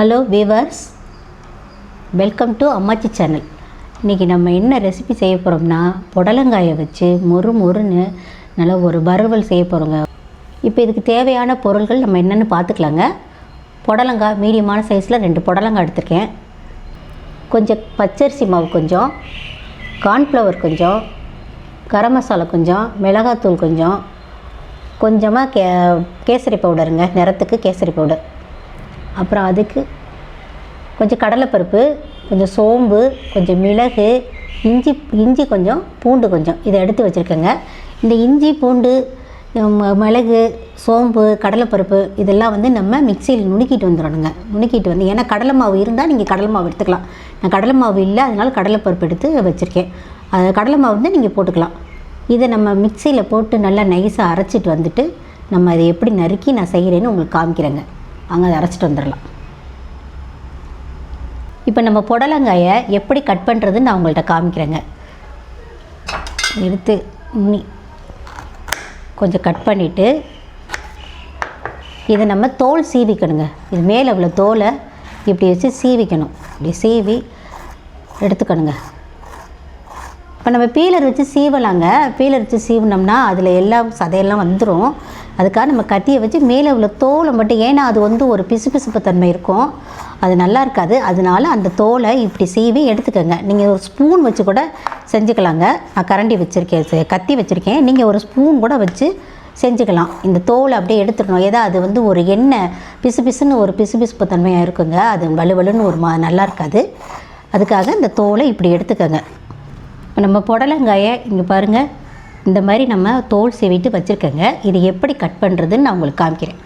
Hello viewers welcome to Ammachi channel இன்றைக்கி நம்ம என்ன ரெசிபி செய்ய போகிறோம்னா புடலங்காயை வச்சு மொறு மொறுன்னு நல்லா ஒரு வறுவல் செய்ய போகிறோங்க இப்போ இதுக்கு தேவையான பொருள்கள் நம்ம என்னென்னு பார்த்துக்கலாங்க. புடலங்காய் மீடியமான சைஸில் ரெண்டு புடலங்காய் எடுத்திருக்கேன். கொஞ்சம் பச்சரிசி மாவு கொஞ்சம் கார்ன்ஃப்ளவர் கொஞ்சம் கரம் மசாலா கொஞ்சம் மிளகாத்தூள் கொஞ்சம் கொஞ்சமாக கே கேசரி பவுடருங்க நிறத்துக்கு கேசரி பவுடர் அப்புறம் அதுக்கு கொஞ்சம் கடலைப்பருப்பு கொஞ்சம் சோம்பு கொஞ்சம் மிளகு இஞ்சி இஞ்சி கொஞ்சம் பூண்டு கொஞ்சம் இதை எடுத்து வச்சுருக்கேங்க. இந்த இஞ்சி பூண்டு ம- மிளகு சோம்பு கடலைப்பருப்பு இதெல்லாம் வந்து நம்ம மிக்சியில் நுணுக்கிட்டு வந்துடணுங்க. நுணுக்கிட்டு வந்து ஏன்னா கடலை மாவு இருந்தால் நீங்கள் கடலை மாவு எடுத்துக்கலாம். நான் கடலை மாவு இல்லை அதனால் கடலைப்பருப்பு எடுத்து வச்சுருக்கேன். அது கடலை மாவு வந்து நீங்கள் போட்டுக்கலாம். இதை நம்ம மிக்சியில் போட்டு நல்லா நைஸாக அரைச்சிட்டு வந்துட்டு நம்ம அதை எப்படி நறுக்கி நான் செய்கிறேன்னு உங்களுக்கு காமிக்கிறேங்க. அங்கே அதை அரைச்சிட்டு வந்துடலாம். இப்போ நம்ம புடலங்காயை எப்படி கட் பண்ணுறதுன்னு நான் உங்கள்கிட்ட காமிக்கிறேங்க. எடுத்து நுனி கொஞ்சம் கட் பண்ணிவிட்டு இதை நம்ம தோல் சீவிக்கணுங்க. இது மேலே உள்ள தோலை இப்படி வச்சு சீவிக்கணும். இப்படி சீவி எடுத்துக்கணுங்க. இப்போ நம்ம பீலர் வச்சு சீவலாங்க. பீலர் வச்சு சீவினோம்னா அதில் எல்லாம் சதையெல்லாம் வந்துடும் அதுக்காக நம்ம கத்தியை வச்சு மேலே உள்ள தோலை மட்டும் ஏன்னா அது வந்து ஒரு பிசுபிசுப்பு தன்மை இருக்கும். அது நல்லா இருக்காது. அதனால அந்த தோலை இப்படி சீவி எடுத்துக்கோங்க. நீங்கள் ஒரு ஸ்பூன் வச்சு கூட செஞ்சுக்கலாங்க. நான் கரண்டி வச்சுருக்கேன் கத்தி வச்சுருக்கேன். நீங்கள் ஒரு ஸ்பூன் கூட வச்சு செஞ்சுக்கலாம். இந்த தோலை அப்படியே எடுத்துடணும். ஏதாவது அது வந்து ஒரு எண்ணெய் பிசு பிசுன்னு ஒரு பிசுபிசுப்பு தன்மையாக இருக்குங்க. அது வலுவலுன்னு ஒரு மா நல்லா இருக்காது. அதுக்காக இந்த தோலை இப்படி எடுத்துக்கோங்க. நம்ம புடலங்காயை இங்கே பாருங்கள் இந்த மாதிரி நம்ம தோல் செவிட்டு வச்சுருக்கேங்க. இது எப்படி கட் பண்ணுறதுன்னு நான் உங்களுக்கு காமிக்கிறேன்.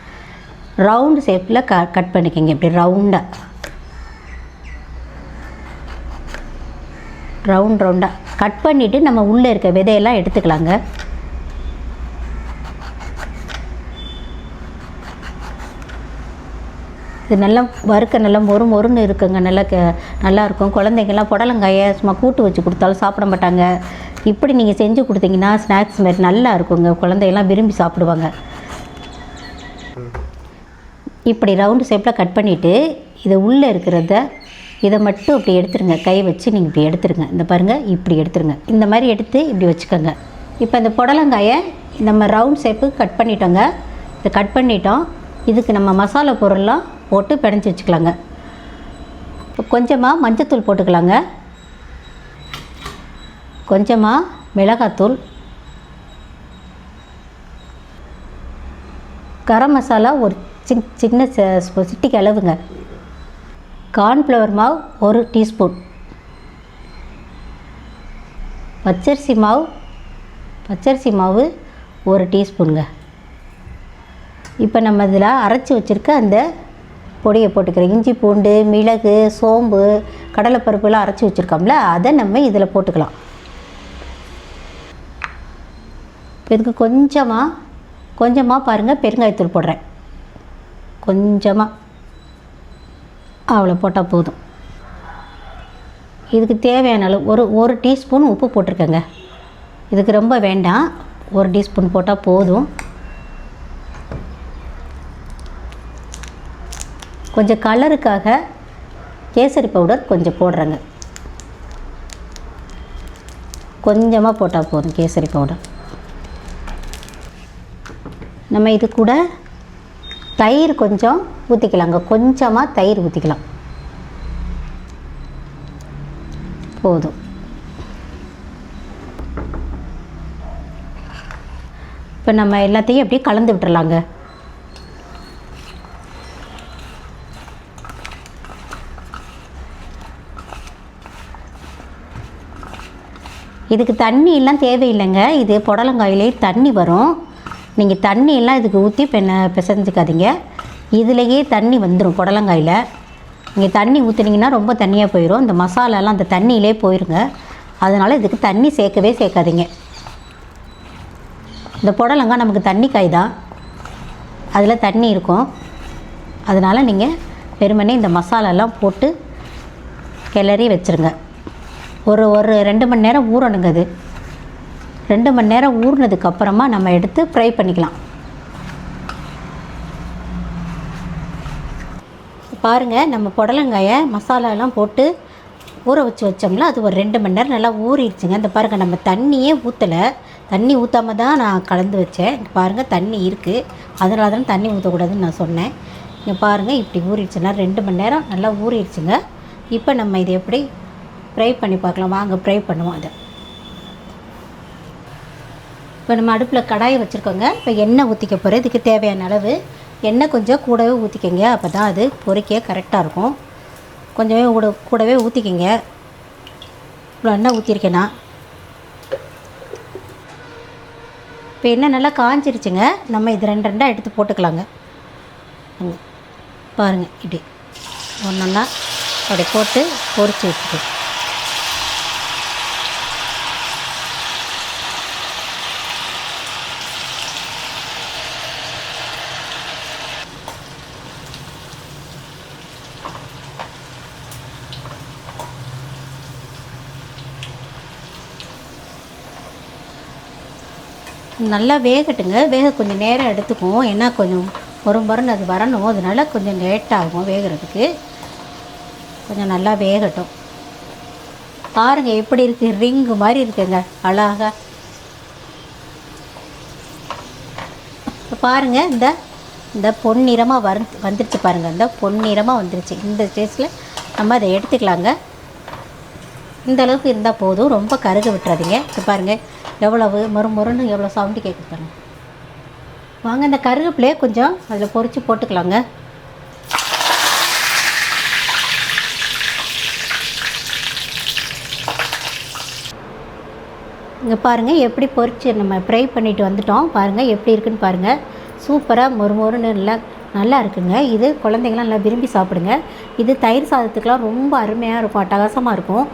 ரவுண்டு ஷேப்பில் க கட் பண்ணிக்கோங்க. இப்படி ரவுண்டாக ரவுண்ட் ரவுண்டாக கட் பண்ணிவிட்டு நம்ம உள்ளே இருக்க விதையெல்லாம் எடுத்துக்கலாங்க. இது நல்லா வறுக்க நல்லா மொறு மொறுன்னு இருக்குங்க. நல்லா க நல்லாயிருக்கும் குழந்தைங்கள்லாம் புடலங்காயை சும்மா கூட்டு வச்சு கொடுத்தாலும் சாப்பிட மாட்டாங்க. இப்படி நீங்கள் செஞ்சு கொடுத்தீங்கன்னா ஸ்நாக்ஸ் மாதிரி நல்லா இருக்குங்க. குழந்தையெல்லாம் விரும்பி சாப்பிடுவாங்க. இப்படி ரவுண்டு ஷேப்பில் கட் பண்ணிவிட்டு இதை உள்ளே இருக்கிறத இதை மட்டும் இப்படி எடுத்துருங்க. கை வச்சு நீங்கள் இப்படி எடுத்துருங்க. இந்த பாருங்கள் இப்படி எடுத்துருங்க. இந்த மாதிரி எடுத்து இப்படி வச்சுக்கோங்க. இப்போ இந்த புடலங்காயை நம்ம ரவுண்ட் ஷேப்பு கட் பண்ணிட்டோங்க. இதை கட் பண்ணிட்டோம். இதுக்கு நம்ம மசாலா பொருள்லாம் போட்டு பிணைஞ்சி வச்சுக்கலாங்க. இப்போ கொஞ்சமாக மஞ்சத்தூள் போட்டுக்கலாங்க. கொஞ்சமாக மிளகாத்தூள். கரம் மசாலா ஒரு சின் சின்ன சிட்டிக்கு அளவுங்க. கார்ன்ஃப்ளவர் மாவு ஒரு டீஸ்பூன். பச்சரிசி மாவு பச்சரிசி மாவு ஒரு டீஸ்பூனுங்க. இப்போ நம்ம இதில் அரைச்சி வச்சுருக்க அந்த பொடியை போட்டுக்கிறேன் இஞ்சி பூண்டு மிளகு சோம்பு கடலைப்பருப்புலாம் அரைச்சி வச்சுருக்கோம்ல அதை நம்ம இதில் போட்டுக்கலாம். இப்போ இதுக்கு கொஞ்சமாக கொஞ்சமாக பாருங்கள் பெருங்காயத்தூள் போடுறேன். கொஞ்சமாக அவ்வளோ போட்டால் போதும். இதுக்கு தேவையான அளவு ஒரு ஒரு டீஸ்பூன் உப்பு போட்டிருக்கேங்க. இதுக்கு ரொம்ப வேண்டாம். ஒரு டீஸ்பூன் போட்டால் போதும். கொஞ்சம் கலருக்காக கேசரி பவுடர் கொஞ்சம் போடுறேங்க. கொஞ்சமாக போட்டால் போதும் கேசரி பவுடர் நம்ம இது கூட தயிர் கொஞ்சம் ஊற்றிக்கலாங்க கொஞ்சமாக தயிர் ஊற்றிக்கலாம் போதும். இப்போ நம்ம எல்லாத்தையும் அப்படியே கலந்து விட்டுறலாங்க. இதுக்கு தண்ணி எல்லாம் தேவையில்லைங்க. இது புடலங்காயிலே தண்ணி வரும். நீங்கள் தண்ணி எல்லாம் இதுக்கு ஊற்றி பெண்ண பிசைஞ்சிக்காதீங்க. இதுலேயே தண்ணி வந்துடும் புடலங்காயில். நீங்கள் தண்ணி ஊற்றுனீங்கன்னா ரொம்ப தண்ணியாக போயிடும் இந்த மசாலாலாம் அந்த தண்ணியிலே போயிருங்க. அதனால் இதுக்கு தண்ணி சேர்க்கவே சேர்க்காதீங்க. இந்த புடலங்காய் நமக்கு தண்ணி காய் தான் அதில் தண்ணி இருக்கும். அதனால் நீங்கள் வெறுமனே இந்த மசாலாலாம் போட்டு கிளறி வச்சுருங்க. ஒரு ஒரு ரெண்டு மணி நேரம் ஊறணுங்க அது. ரெண்டு மணி நேரம் ஊறினதுக்கு அப்புறமா நம்ம எடுத்து ஃப்ரை பண்ணிக்கலாம். பாருங்கள் நம்ம புடலங்காயை மசாலாலாம் போட்டு ஊற வச்சு வச்சோம்னா அது ஒரு ரெண்டு மணி நேரம் நல்லா ஊறிடுச்சுங்க. இந்த பாருங்கள் நம்ம தண்ணியே ஊற்றலை தண்ணி ஊற்றாம தான் நான் கலந்து வச்சேன். பாருங்கள் தண்ணி இருக்குது அதனால தான் தண்ணி ஊற்றக்கூடாதுன்னு நான் சொன்னேன். இங்கே பாருங்கள் இப்படி ஊறிடுச்சுன்னா ரெண்டு மணி நேரம் நல்லா ஊறிடுச்சுங்க. இப்போ நம்ம இதை எப்படி ப்ரை பண்ணி பார்க்கலாம். வாங்க ப்ரை பண்ணுவோம் அதை. இப்போ நம்ம அடுப்பில் கடாயை வச்சுருக்கோங்க. இப்போ எண்ணெய் ஊற்றிக்க போகிறோம் இதுக்கு தேவையான அளவு எண்ணெய் கொஞ்சம் கூடவே ஊற்றிக்கங்க அப்போ தான் அது பொறிக்க கரெக்டாக இருக்கும். கொஞ்சமே கூட கூடவே ஊற்றிக்கிங்க இவ்வளோ எண்ணெய் ஊற்றிருக்கேன்னா இப்போ எண்ணெய் நல்லா காஞ்சிருச்சுங்க. நம்ம இது ரெண்டு ரெண்டாக எடுத்து போட்டுக்கலாங்க. பாருங்கள் இப்படி. ஒன்று ஒன்றா அப்படி போட்டு பொறிச்சு வச்சுக்கோங்க. நல்லா வேகட்டுங்க. வேக கொஞ்சம் நேரம் எடுத்துக்கும் ஏன்னா கொஞ்சம் ஒரு மருந்து அது வரணும். அதனால கொஞ்சம் லேட் ஆகும் வேகிறதுக்கு. கொஞ்சம் நல்லா வேகட்டும். பாருங்கள் எப்படி இருக்குது ரிங்கு மாதிரி இருக்குங்க. அழகா. பாருங்கள் இந்த இந்த பொன்னிறமாக வரு வந்துருச்சு பாருங்கள் இந்த பொன்னிறமாக வந்துருச்சு. இந்த ஸ்டேஜில் நம்ம அதை எடுத்துக்கலாங்க. இந்த அளவுக்கு இருந்தால் போதும். ரொம்ப கருக விட்டுறாதீங்க. இப்போ பாருங்கள் எவ்வளவு மொறு மொறுன்னு எவ்வளோ சவுண்டு கேட்குது பாருங்க. வாங்க இந்த கருவேப்பிலையே கொஞ்சம் அதில் பொரித்து போட்டுக்கலாங்க. இங்கே பாருங்கள் எப்படி பொரிச்சு நம்ம ஃப்ரை பண்ணிட்டு வந்துட்டோம். பாருங்கள் எப்படி இருக்குன்னு பாருங்கள் சூப்பராக மொறு மொறுன்னு நல்லா நல்லா இருக்குங்க. இது குழந்தைங்களாம் நல்லா விரும்பி சாப்பிடுங்க. இது தயிர் சாதத்துக்கெலாம் ரொம்ப அருமையாக இருக்கும் அட்டகாசமாக இருக்கும்.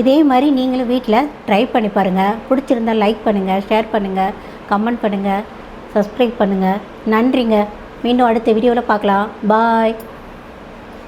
இதே மாதிரி நீங்களும் வீட்டில் ட்ரை பண்ணி பாருங்கள் பிடிச்சிருந்தா லைக் பண்ணுங்கள் ஷேர் பண்ணுங்கள் கமெண்ட் பண்ணுங்கள் சப்ஸ்கிரைப் பண்ணுங்கள் நன்றிங்க. மீண்டும் அடுத்த வீடியோவில் பார்க்கலாம். பாய்